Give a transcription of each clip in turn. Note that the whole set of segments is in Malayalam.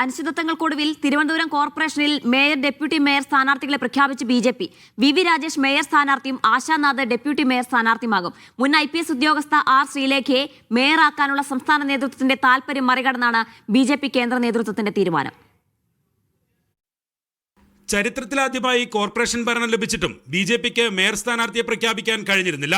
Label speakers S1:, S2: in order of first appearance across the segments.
S1: അനിശ്ചിതത്വങ്ങൾക്കൊടുവിൽ തിരുവനന്തപുരം കോർപ്പറേഷനിൽ മേയർ ഡെപ്യൂട്ടി മേയർ സ്ഥാനാർത്ഥികളെ പ്രഖ്യാപിച്ച് B J P. V V Rajesh mayor സ്ഥാനാർത്ഥിയും ആശാനാഥ് ഡെപ്യൂട്ടി മേയർ സ്ഥാനാർത്ഥിയുമാകും. മുൻ ഐ പി എസ് ഉദ്യോഗസ്ഥ ആർ ശ്രീലേഖയെ മേയറാക്കാനുള്ള സംസ്ഥാന നേതൃത്വത്തിന്റെ താൽപര്യം മറികടന്നാണ് ബി ജെ പി കേന്ദ്ര നേതൃത്വത്തിന്റെ തീരുമാനം.
S2: ചരിത്രത്തിലാദ്യമായി കോർപ്പറേഷൻ ഭരണം ലഭിച്ചിട്ടും ബി ജെ പിക്ക് മേയർ സ്ഥാനാർത്ഥിയെ പ്രഖ്യാപിക്കാൻ കഴിഞ്ഞിരുന്നില്ല.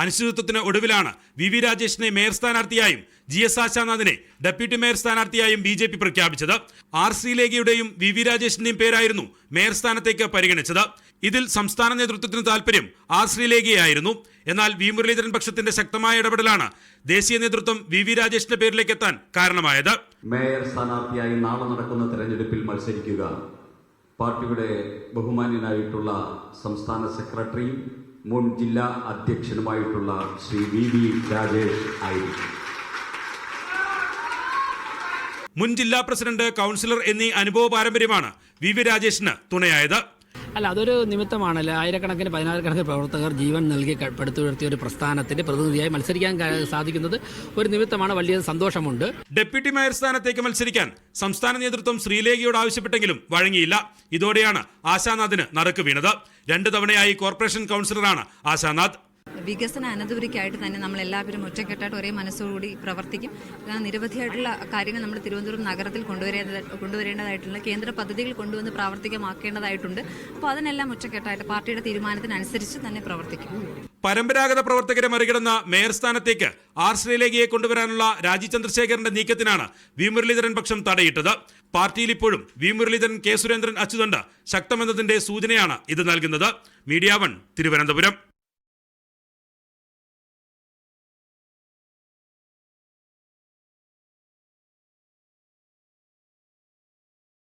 S2: അനിശ്ചിതത്വത്തിന് ഒടുവിലാണ് വി വി രാജേഷിനെ മേയർ സ്ഥാനാർത്ഥിയായും ജി എസ് ആശാനാഥിനെ ഡെപ്യൂട്ടി മേയർ സ്ഥാനാർത്ഥിയായും ബി ജെ പി പ്രഖ്യാപിച്ചത്. ആർ സി ലേഖയുടെയും വി വി രാജേഷിന്റെയും പേരായിരുന്നു മേയർ സ്ഥാനത്തേക്ക് പരിഗണിച്ചത്. ഇതിൽ സംസ്ഥാന നേതൃത്വത്തിന് താൽപര്യം ആർ ശ്രീലേഖയായിരുന്നു എന്നാൽ വി മുരളീധരൻ പക്ഷത്തിന്റെ ശക്തമായ ഇടപെടലാണ് ദേശീയ നേതൃത്വം വി വി രാജേഷിന്റെ പേരിലേക്ക് എത്താൻ കാരണമായത്.
S3: മേയർ സ്ഥാനാർത്ഥിയായി നാളെ നടക്കുന്ന തെരഞ്ഞെടുപ്പിൽ മത്സരിക്കുക. പാർട്ടിയുടെ ബഹുമാന്യനായിട്ടുള്ള സംസ്ഥാന സെക്രട്ടറിയും മുൻ ജില്ലാ അധ്യക്ഷനുമായിട്ടുള്ള ശ്രീ വി വി രാജേഷ് ആയിരിക്കും.
S2: മുൻ ജില്ലാ പ്രസിഡന്റ് കൗൺസിലർ എന്നീ അനുഭവ പാരമ്പര്യമാണ് വി വി രാജേഷിന് തുണയായത്.
S4: അല്ല അതൊരു നിമിത്തമാണല്ലോ. ആയിരക്കണക്കിന് പതിനായിരക്കണക്കിന് പ്രവർത്തകർ ജീവൻ നൽകി പെടുത്തുയർത്തിയ ഒരു പ്രസ്ഥാനത്തിന്റെ പ്രതിനിധിയായി മത്സരിക്കാൻ സാധിക്കുന്നത് ഒരു നിമിത്തമാണ്. വലിയ സന്തോഷമുണ്ട്.
S2: ഡെപ്യൂട്ടി മേയർ സ്ഥാനത്തേക്ക് മത്സരിക്കാൻ സംസ്ഥാന നേതൃത്വം ശ്രീലേഖയോട് ആവശ്യപ്പെട്ടെങ്കിലും വഴങ്ങിയില്ല. ഇതോടെയാണ് ആശാനാഥിന് നറുക്ക് വീണത്. രണ്ട് തവണയായി കോർപ്പറേഷൻ കൗൺസിലറാണ് ആശാനാഥ്.
S5: വികസന അനന്തപുരിക്കായിട്ട് തന്നെ നമ്മൾ എല്ലാവരും ഒറ്റക്കെട്ടായിട്ട് ഒരേ മനസ്സോടുകൂടി പ്രവർത്തിക്കും. നിരവധിയായിട്ടുള്ള കാര്യങ്ങൾ നമ്മൾ തിരുവനന്തപുരം നഗരത്തിൽ കൊണ്ടുവരേണ്ട കൊണ്ടുവരേണ്ടതായിട്ടുള്ള കേന്ദ്ര പദ്ധതികൾ കൊണ്ടുവന്ന് പ്രാവർത്തികമാക്കേണ്ടതായിട്ടുണ്ട്. അപ്പോൾ അതിനെല്ലാം ഒറ്റക്കെട്ടായിട്ട് പാർട്ടിയുടെ തീരുമാനത്തിനനുസരിച്ച് തന്നെ പ്രവർത്തിക്കും.
S2: പരമ്പരാഗത പ്രവർത്തകരെ മറികടന്ന മേയർ സ്ഥാനത്തേക്ക് ആർ ശ്രീലേഖയെ കൊണ്ടുവരാനുള്ള രാജി ചന്ദ്രശേഖരന്റെ നീക്കത്തിനാണ് വി മുരളീധരൻ പക്ഷം തടയിട്ടത്. പാർട്ടിയിൽ ഇപ്പോഴും വി മുരളീധരൻ കെ സുരേന്ദ്രൻ അച്ചുതണ്ട് ശക്തമെന്നതിന്റെ സൂചനയാണ് ഇത് നൽകുന്നത്. Media One Thiruvananthapuram.